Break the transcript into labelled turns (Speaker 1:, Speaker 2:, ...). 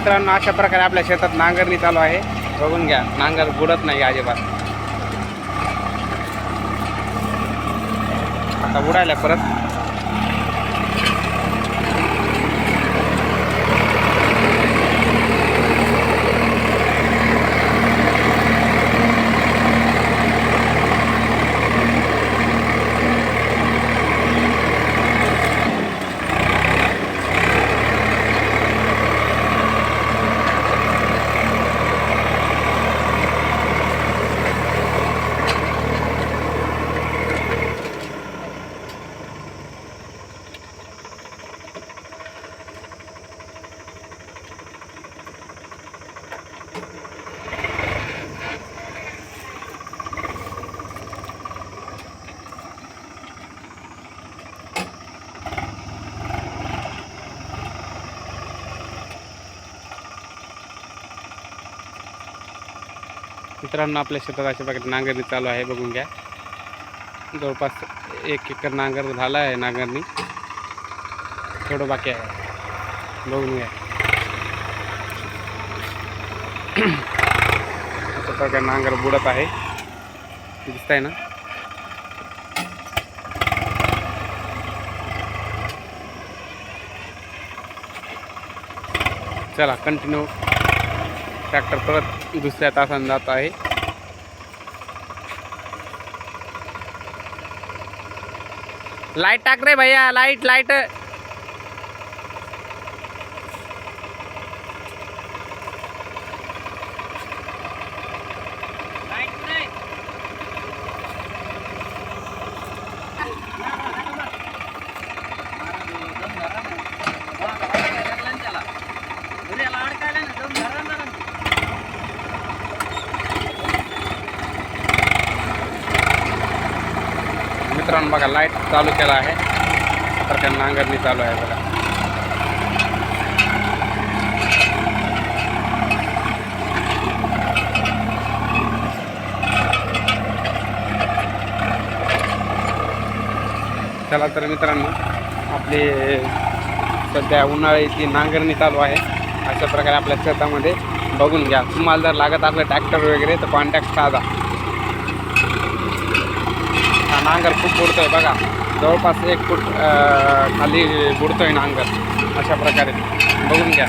Speaker 1: मित्रांनो अशा प्रकारे आपल्या शेतात नांगरणी चालू आहे. बघून घ्या नांगर बुडत नाही अजिबात. आता उडायला परत. मित्रांनो, आपल्या शेतात अशा प्रकारे नांगरणी चालू आहे, बघून घ्या. जवळपास एक एकर नांगर झाला आहे नांगरणी. थोडं बाकी आहे. बघून अशा प्रकारे नांगर बुडत आहे. दिसत आहे ना? चला कंटिन्यू ट्रॅक्टर परत दुसऱ्या तासाने जात आहे. लाइट टाक रे भैया लाइट लाइट. मित्रांनो बघा लाइट चालू केला आहे. तर त्या नांगरणी चालू आहे बघा. चला तर मित्रांनो आपली सध्या उन्हाळ्याची नांगरणी चालू आहे. अशा प्रकारे आपल्या शेतामध्ये बघून घ्या. तुम्हाला जर लागत आपलं ट्रॅक्टर वगैरे तर कॉन्टॅक्ट साधा. नांगर खूप बुडतोय बघा. जवळपास एक फूट खाली खाली बुडतोय नांगर. अशा प्रकारे. बघून घ्या.